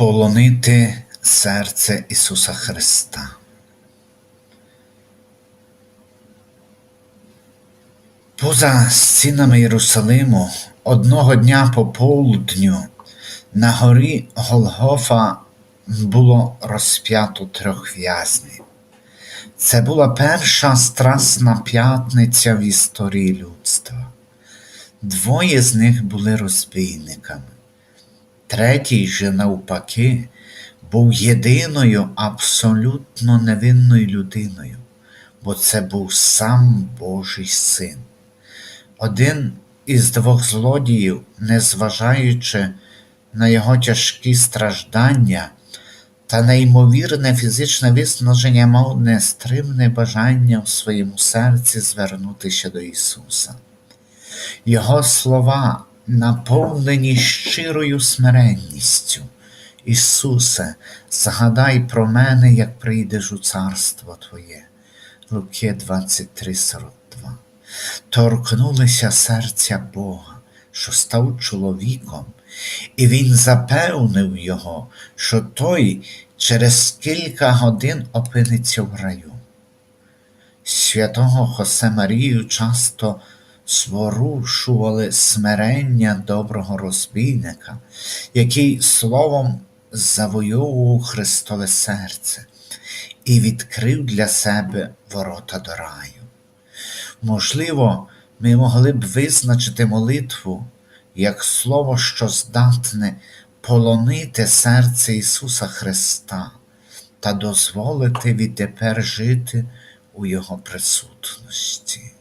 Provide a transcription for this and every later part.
полонити серце Ісуса Христа. Поза стінами Єрусалиму одного дня по полудню на горі Голгофа було розп'ято трьох в'язнів. Це була перша страсна п'ятниця в історії людства. Двоє з них були розбійниками. Третій же, навпаки, був єдиною абсолютно невинною людиною, бо це був сам Божий син. Один із двох злодіїв, незважаючи на його тяжкі страждання та неймовірне фізичне виснаження, мав нестримне бажання в своєму серці звернутися до Ісуса. Його слова наповнені щирою смиренністю. Ісусе, згадай про мене, як прийдеш у царство Твоє. Луки 23,42 Торкнулися серця Бога, що став чоловіком, і Він запевнив його, що той через кілька годин опиниться в раю. Святого Хосе Марію часто зворушували смирення доброго розбійника, який словом завойовував Христове серце і відкрив для себе ворота до раю. Можливо, ми могли б визначити молитву як слово, що здатне полонити серце Ісуса Христа та дозволити відтепер жити у Його присутності.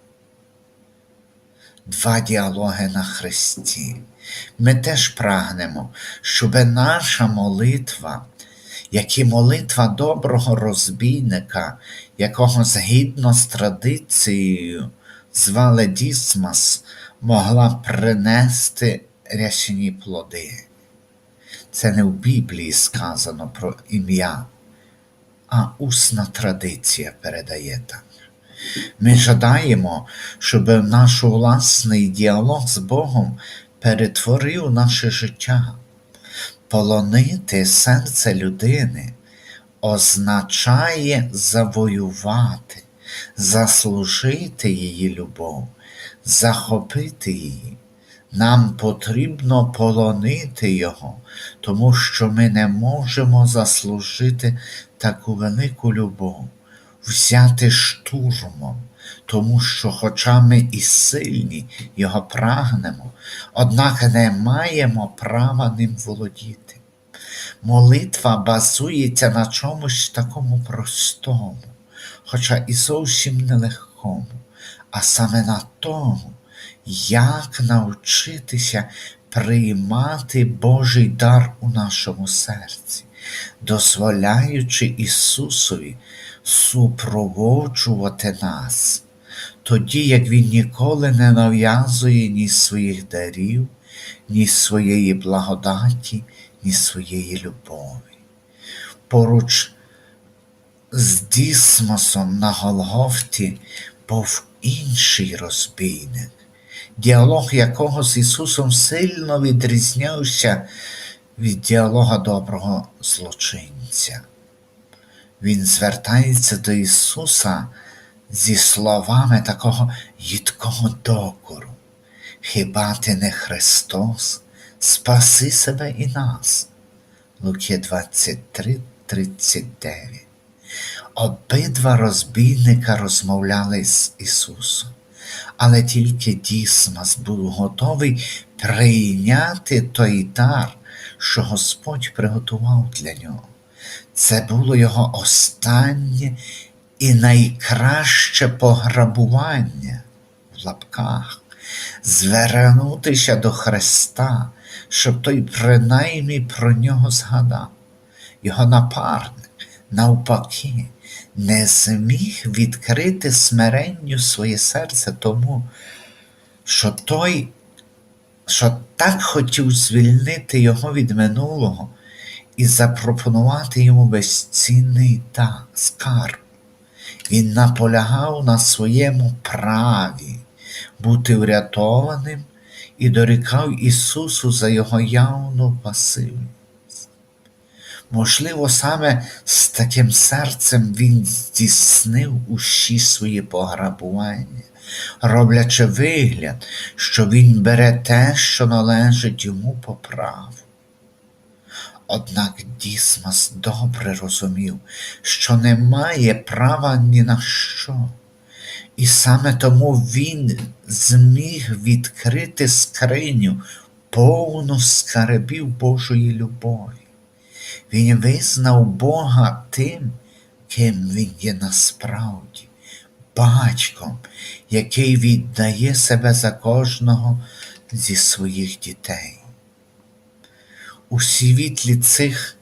Два діалоги на Христі. Ми теж прагнемо, щоб наша молитва, як і молитва доброго розбійника, якого згідно з традицією звали Дісмас, могла принести рясні плоди. Це не в Біблії сказано про ім'я, а усна традиція передає так. Ми жадаємо, щоб наш власний діалог з Богом перетворив наше життя. Полонити серце людини означає завоювати, заслужити її любов, захопити її. Нам потрібно полонити Його, тому що ми не можемо заслужити таку велику любов, взяти штурмом, тому що, хоча ми і сильні його прагнемо, однак не маємо права ним володіти. Молитва базується на чомусь такому простому, хоча і зовсім нелегкому, а саме на тому, як навчитися приймати Божий дар у нашому серці, дозволяючи Ісусові супроводжувати нас, тоді як Він ніколи не нав'язує ні своїх дарів, ні своєї благодаті, ні своєї любові. Поруч з Дісмосом на Голгофті був інший розбійник, діалог якого з Ісусом сильно відрізнявся від діалога доброго злочинця. Він звертається до Ісуса зі словами такого їдкого докору. Хіба ти не Христос? Спаси себе і нас. Луки 23, 39. Обидва розбійника розмовляли з Ісусом, але тільки Дісмас був готовий прийняти той дар, що Господь приготував для нього. Це було його останнє і найкраще пограбування в лапках, звернутися до Христа, щоб той принаймні про нього згадав. Його напарник, навпаки, не зміг відкрити смиренню своє серце тому, що той, що так хотів звільнити його від минулого і запропонувати йому безцінний та скарб. Він наполягав на своєму праві бути врятованим і дорікав Ісусу за його явну пасивність. Можливо, саме з таким серцем він здійснив усі свої пограбування, роблячи вигляд, що він бере те, що належить йому по праву. Однак Дісмас добре розумів, що не має права ні на що, і саме тому він зміг відкрити скриню повну скарбів Божої любові. Він визнав Бога тим, ким він є насправді, батьком, який віддає себе за кожного зі своїх дітей. У світлі цих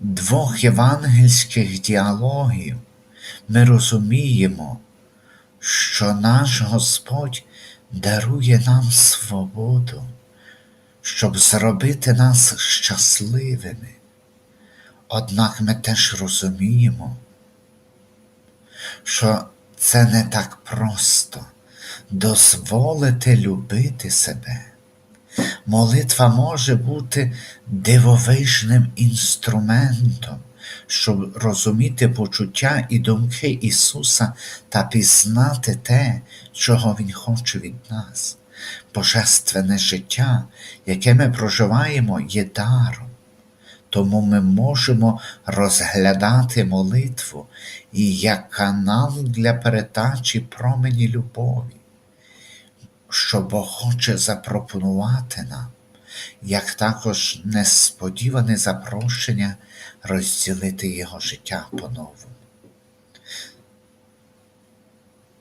двох євангельських діалогів ми розуміємо, що наш Господь дарує нам свободу, щоб зробити нас щасливими. Однак ми теж розуміємо, що це не так просто дозволити любити себе. Молитва може бути дивовижним інструментом, щоб розуміти почуття і думки Ісуса та пізнати те, чого Він хоче від нас. Божественне життя, яке ми проживаємо, є даром. Тому ми можемо розглядати молитву і як канал для передачі промені любові що Бог хоче запропонувати нам, як також несподіване запрошення розділити його життя по-новому.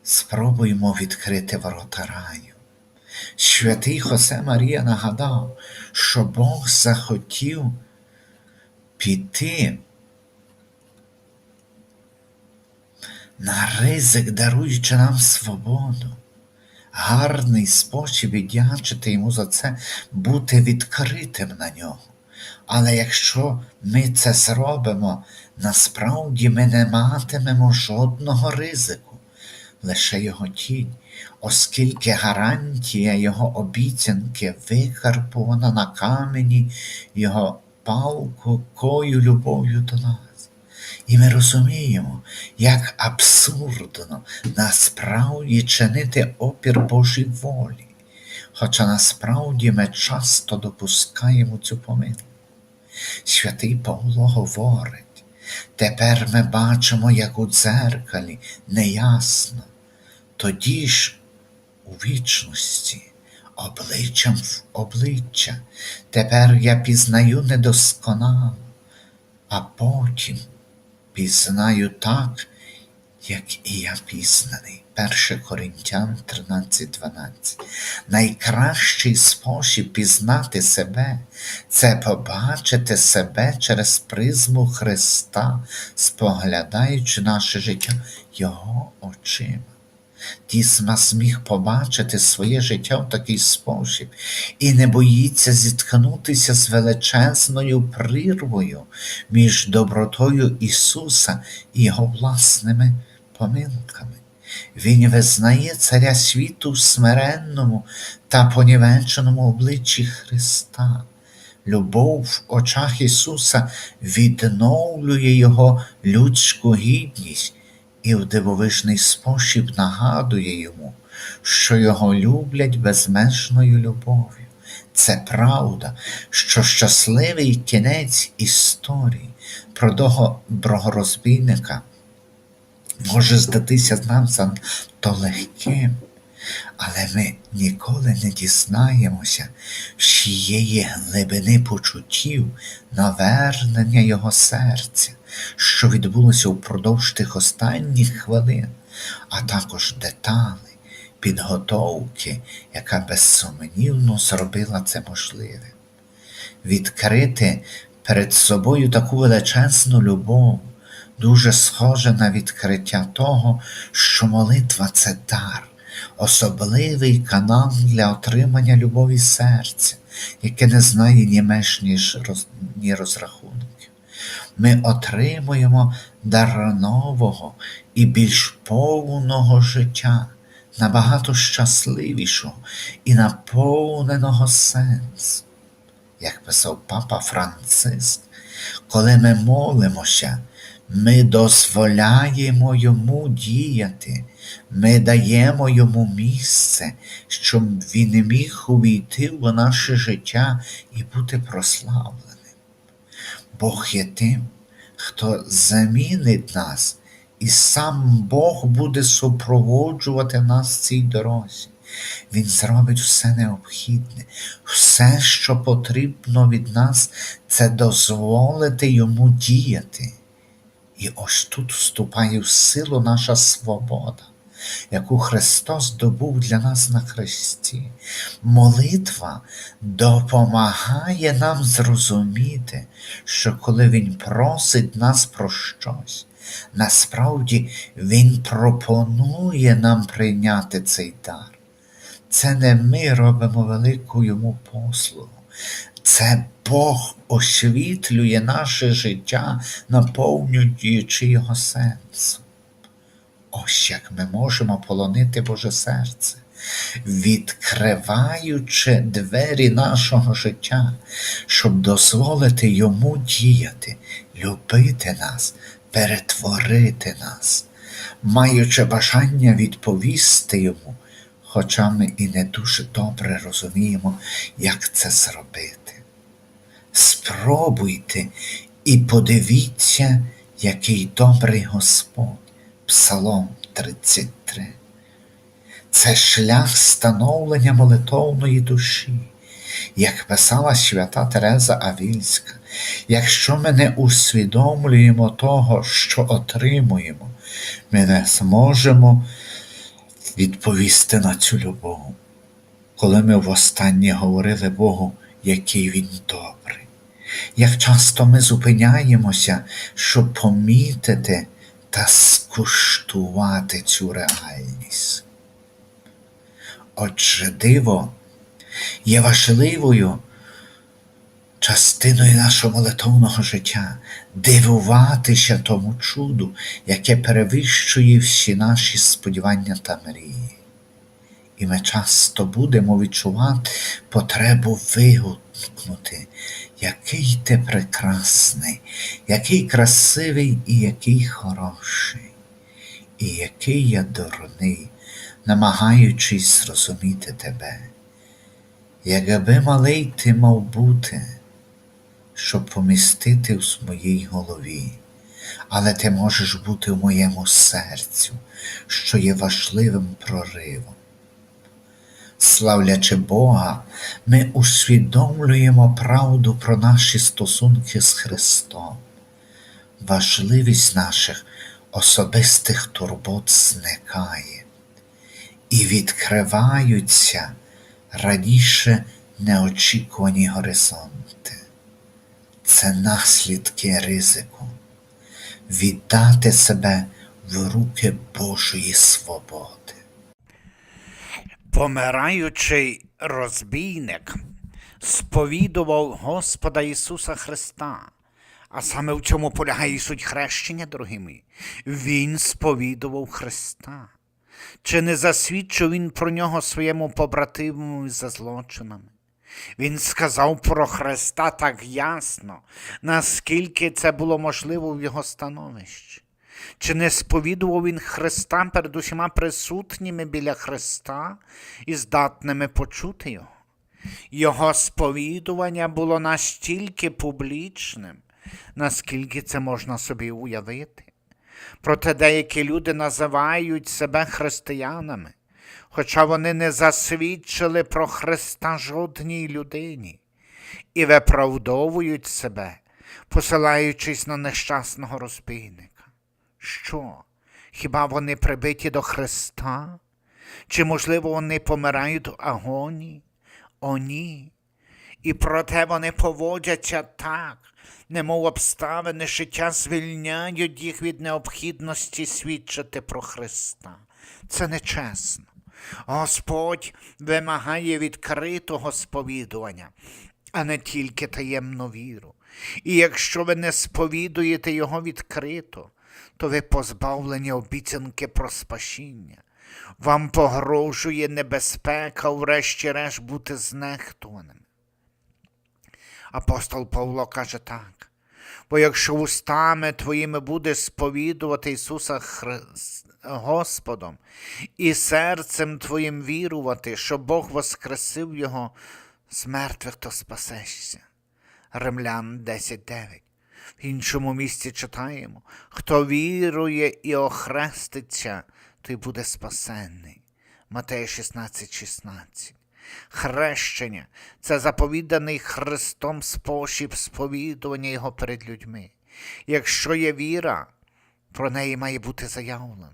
Спробуємо відкрити ворота раю. Святий Хосе Марія нагадав, що Бог захотів піти на ризик, даруючи нам свободу гарний спосіб віддячити йому за це бути відкритим на нього. Але якщо ми це зробимо, насправді ми не матимемо жодного ризику, лише його тінь, оскільки гарантія його обіцянки викарбована на камені його палкою любов'ю до нас. І ми розуміємо, як абсурдно насправді чинити опір Божій волі, хоча насправді ми часто допускаємо цю помилку. Святий Павло говорить, тепер ми бачимо, як у дзеркалі неясно, тоді ж у вічності, обличчям в обличчя, тепер я пізнаю недосконало, а потім пізнаю так, як і я пізнаний. 1 Коринтян 13.12. Найкращий спосіб пізнати себе це побачити себе через призму Христа, споглядаючи наше життя Його очима. Дісма зміг побачити своє життя в такий спосіб і не боїться зіткнутися з величезною прірвою між добротою Ісуса і Його власними помилками. Він визнає Царя світу в смиренному та понівеченому обличчі Христа. Любов в очах Ісуса відновлює Його людську гідність і в дивовижний спосіб нагадує йому, що його люблять безмежною любов'ю. Це правда, що щасливий кінець історії про доброго розбійника може здатися нам занадто легким, але ми ніколи не дізнаємося всієї глибини почуттів навернення його серця, що відбулося впродовж тих останніх хвилин, а також деталей, підготовки, яка безсумнівно зробила це можливим. Відкрити перед собою таку величезну любов. Дуже схоже на відкриття того, що молитва це дар, особливий канал для отримання любові серця, яке не знає ні меж, ні, роз, ні розрахунків. Ми отримуємо дар нового і більш повного життя, набагато щасливішого і наповненого сенсу. як писав папа Франциск, коли ми молимося, ми дозволяємо йому діяти, ми даємо йому місце, щоб він міг увійти в наше життя і бути прославленим. Бог є тим, хто замінить нас, і сам Бог буде супроводжувати нас в цій дорозі. Він зробить все необхідне, все, що потрібно від нас, це дозволити йому діяти. І ось тут вступає в силу наша свобода, яку Христос добув для нас на Христі. Молитва допомагає нам зрозуміти, що коли Він просить нас про щось, насправді Він пропонує нам прийняти цей дар. Це не ми робимо велику йому послугу. Це Бог освітлює наше життя, наповнюючи його сенсом. Ось як ми можемо полонити Боже серце, відкриваючи двері нашого життя, щоб дозволити йому діяти, любити нас, перетворити нас, маючи бажання відповісти йому, хоча ми і не дуже добре розуміємо, як це зробити. Спробуйте і подивіться, який добрий Господь. Псалом 33. Це шлях становлення молитовної душі, як писала свята Тереза Авільська. Якщо ми не усвідомлюємо того, що отримуємо, ми не зможемо відповісти на цю любов. Коли ми востаннє говорили Богу, який Він добрий, як часто ми зупиняємося, щоб помітити та скуштувати цю реальність. Отже, диво є важливою частиною нашого молитовного життя, дивуватися тому чуду, яке перевищує всі наші сподівання та мрії. І ми часто будемо відчувати потребу вигукнути, який ти прекрасний, який красивий і який хороший, і який я дурний, намагаючись зрозуміти тебе. Якби малий ти мав бути, щоб помістити в моїй голові, але ти можеш бути в моєму серцю, що є важливим проривом. Славлячи Бога, ми усвідомлюємо правду про наші стосунки з Христом. Важливість наших особистих турбот зникає і відкриваються раніше неочікувані горизонти. Це наслідки ризику віддати себе в руки Божої свободи. Помираючий розбійник сповідував Господа Ісуса Христа. А саме в чому полягає суть хрещення, дорогі мої? Він сповідував Христа. Чи не засвідчив він про нього своєму побратиму за злочинами? Він сказав про Христа так ясно, наскільки це було можливо в його становищі. Чи не сповідував він Христа перед усіма присутніми біля Христа і здатними почути його? Його сповідування було настільки публічним, наскільки це можна собі уявити. Проте деякі люди називають себе християнами, хоча вони не засвідчили про Христа жодній людині і виправдовують себе, посилаючись на нещасного розбійника. Що? Хіба вони прибиті до Христа? Чи, можливо, вони помирають в агонії? О, ні. І проте вони поводяться так, немов обставини життя звільняють їх від необхідності свідчити про Христа. Це нечесно. Господь вимагає відкритого сповідування, а не тільки таємну віру. І якщо ви не сповідуєте Його відкрито, то ви позбавлені обіцянки про спасіння. Вам погрожує небезпека, врешті-решт, бути знехтуваним. Апостол Павло каже так. Бо якщо устами твоїми будеш сповідувати Ісуса Хри- Господом і серцем твоїм вірувати, що Бог воскресив Його з мертвих, то спасешся. Римлян 10.9. В іншому місці читаємо: хто вірує і охреститься, той буде спасенний. Матея 16.16. Хрещення це заповіданий Христом спосіб сповідування Його перед людьми. Якщо є віра, про неї має бути заявлено.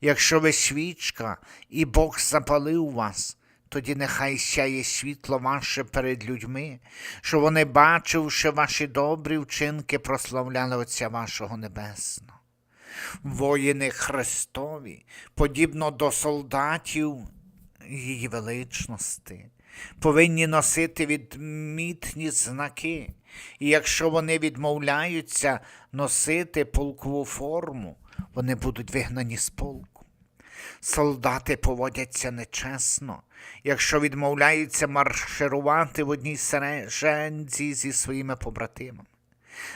Якщо ви свічка і Бог запалив вас, тоді нехай сяє світло ваше перед людьми, що вони, бачивши ваші добрі вчинки, прославляли Отця вашого Небесного. Воїни Христові, подібно до солдатів її величності, повинні носити відмітні знаки, і якщо вони відмовляються носити полкову форму, вони будуть вигнані з полку. Солдати поводяться нечесно, якщо відмовляються марширувати в одній сереженці зі своїми побратимами.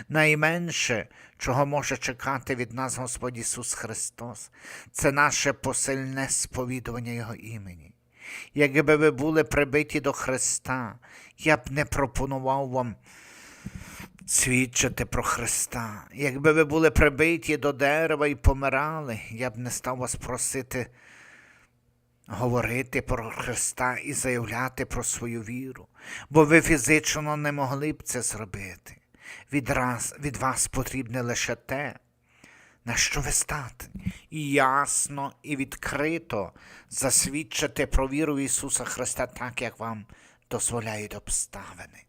Найменше, чого може чекати від нас Господь Ісус Христос, це наше посильне сповідування Його імені. Якби ви були прибиті до Христа, я б не пропонував вам свідчити про Христа. Якби ви були прибиті до дерева і помирали, я б не став вас просити говорити про Христа і заявляти про свою віру, бо ви фізично не могли б це зробити. Від, раз, від вас потрібне лише те, на що ви здатні, і ясно і відкрито засвідчити про віру в Ісуса Христа так, як вам дозволяють обставини.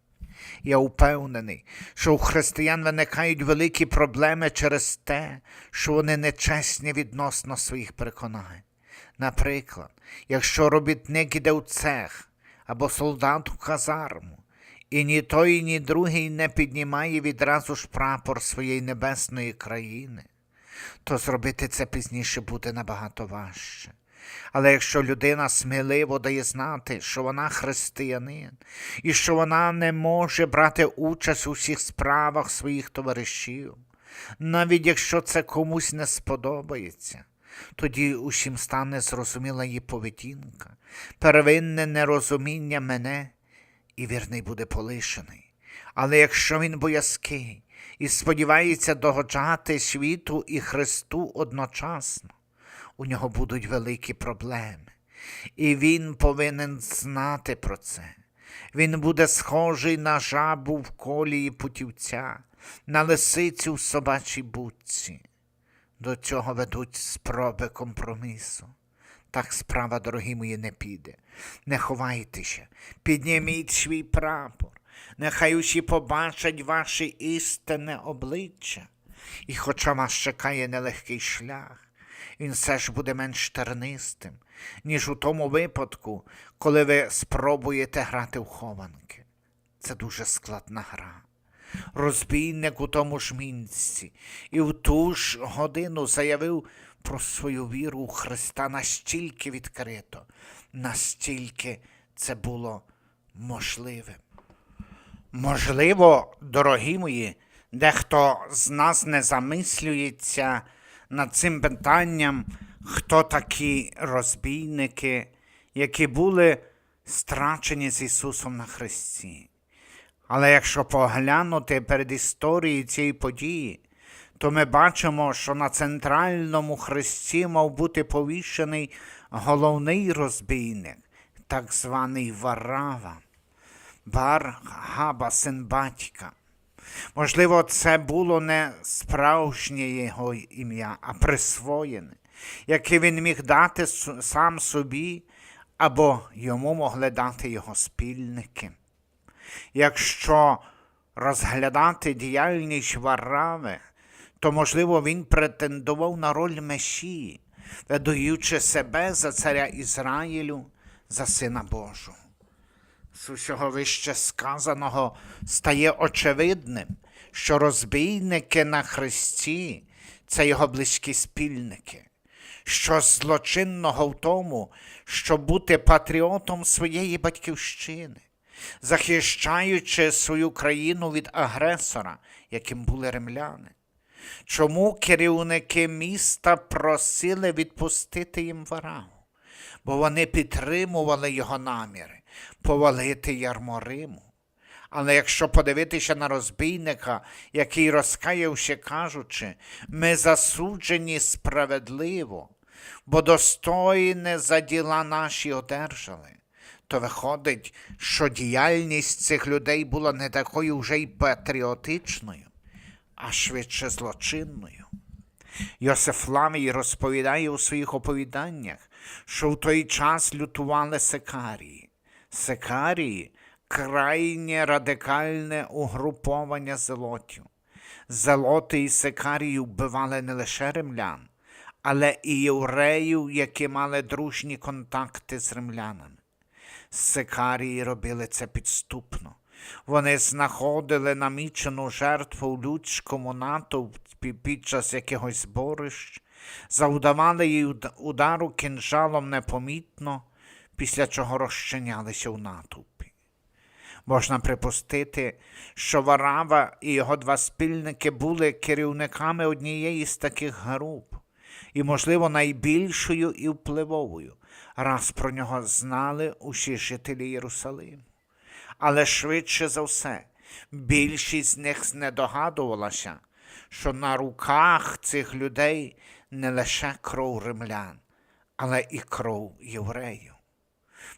Я впевнений, що у християн виникають великі проблеми через те, що вони нечесні відносно своїх переконань. Наприклад, якщо робітник іде у цех або солдат у казарму, і ні той, ні другий не піднімає відразу ж прапор своєї небесної країни, то зробити це пізніше буде набагато важче. Але якщо людина сміливо дає знати, що вона християнин, і що вона не може брати участь у всіх справах своїх товаришів, навіть якщо це комусь не сподобається, тоді усім стане зрозуміла її поведінка, первинне нерозуміння мене, і вірний буде полишений. Але якщо він боязкий і сподівається догоджати світу і Христу одночасно, у нього будуть великі проблеми. І він повинен знати про це. Він буде схожий на жабу в колії путівця, на лисицю в собачій будці. До цього ведуть спроби компромісу. Так справа, дорогі мої, не піде. Не ховайтеся, підніміть свій прапор. Нехай усі побачать ваше істинне обличчя. І хоча вас чекає нелегкий шлях, він все ж буде менш тернистим, ніж у тому випадку, коли ви спробуєте грати в хованки. Це дуже складна гра. Розбійник у тому ж місці і в ту ж годину заявив про свою віру у Христа настільки відкрито, настільки це було можливим. Можливо, дорогі мої, дехто з нас не замислюється над цим питанням, хто такі розбійники, які були страчені з Ісусом на Христі. Але якщо поглянути перед історією цієї події, то ми бачимо, що на центральному хресті мав бути повішений головний розбійник, так званий Варава, Бар-Габа, син батька. Можливо, це було не справжнє його ім'я, а присвоєне, яке він міг дати сам собі, або йому могли дати його спільники. Якщо розглядати діяльність Варави, то, можливо, він претендував на роль Месії, видаючи себе за царя Ізраїлю, за сина Божого. З усього вище сказаного стає очевидним, що розбійники на Христі це його близькі спільники. Що злочинного в тому, щоб бути патріотом своєї батьківщини, захищаючи свою країну від агресора, яким були римляни. Чому керівники міста просили відпустити їм вараву? Бо вони підтримували його наміри повалити ярмо Риму. Але якщо подивитися на розбійника, який розкаявши, кажучи, ми засуджені справедливо, бо достойне за діла наші одержали, то виходить, що діяльність цих людей була не такою вже й патріотичною, а швидше злочинною. Йосиф Фламій розповідає у своїх оповіданнях, що в той час лютували секарії. Секарії крайнє радикальне угруповання зелотів. Зелоти і секарії вбивали не лише римлян, але і євреїв, які мали дружні контакти з римлянами. Секарії робили це підступно. Вони знаходили намічену жертву в людському натовпі під час якихось зборищ, завдавали їй удару кінжалом непомітно, після чого розчинялися в натовпі. Можна припустити, що Варава і його два спільники були керівниками однієї з таких груп, і, можливо, найбільшою і впливовою, раз про нього знали усі жителі Єрусалиму. Але швидше за все, більшість з них не догадувалася, що на руках цих людей не лише кров римлян, але і кров євреїв.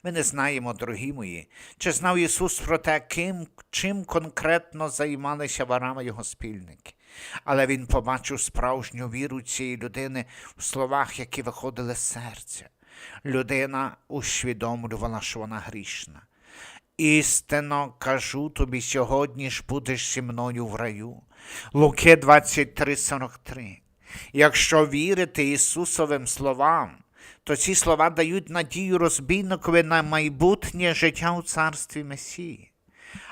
Ми не знаємо, дорогі мої, чи знав Ісус про те, ким, чим конкретно займалися Варава його спільники. Але Він побачив справжню віру цієї людини в словах, які виходили з серця. Людина усвідомлювала, що вона грішна. Істинно кажу тобі, сьогодні ж будеш зі мною в раю. Луки 23:43. Якщо вірити Ісусовим словам, то ці слова дають надію розбійникові на майбутнє життя у царстві Месії.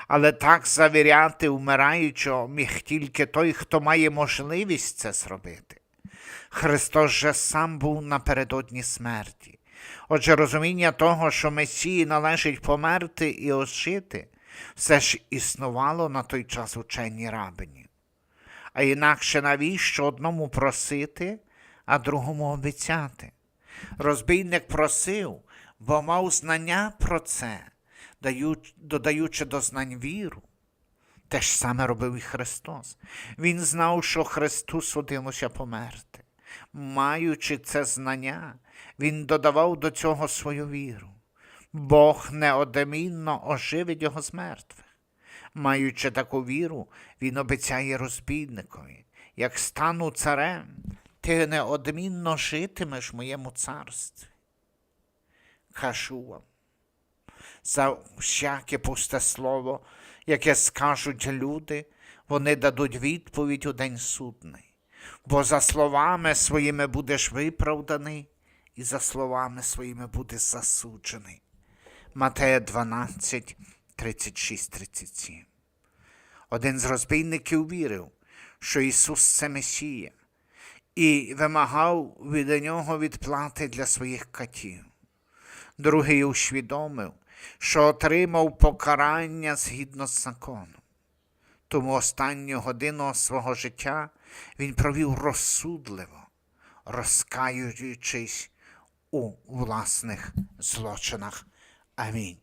Але так завіряти вмираючого міг тільки той, хто має можливість це зробити. Христос же сам був напередодні смерті. Отже, розуміння того, що Месії належить померти і ожити, все ж існувало на той час ученні рабині. А інакше навіщо одному просити, а другому обіцяти? Розбійник просив, бо мав знання про це, додаючи до знань віру. Те ж саме робив і Христос. Він знав, що Христу судилося померти. Маючи це знання, він додавав до цього свою віру. Бог неодмінно оживить його з мертвих. Маючи таку віру, він обіцяє розбійникові, як стану царем, ти неодмінно житимеш в моєму царстві. Кажу вам, за всяке пусте слово, яке скажуть люди, вони дадуть відповідь у день судний. Бо за словами своїми будеш виправданий, і за словами своїми будеш засуджений. Матея 12, 36, 37. Один з розбійників вірив, що Ісус це Месія, і вимагав від нього відплати для своїх катів. Другий усвідомив, що отримав покарання згідно з законом. Тому останню годину свого життя він провів розсудливо, розкаюючись у власних злочинах. Амінь.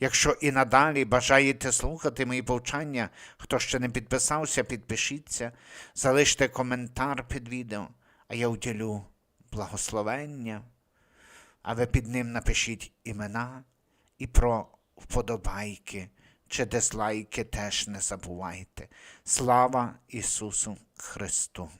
Якщо і надалі бажаєте слухати мої повчання, хто ще не підписався, підпишіться, залиште коментар під відео, а я уділю благословення, а ви під ним напишіть імена і про вподобайки чи дизлайки теж не забувайте. Слава Ісусу Христу!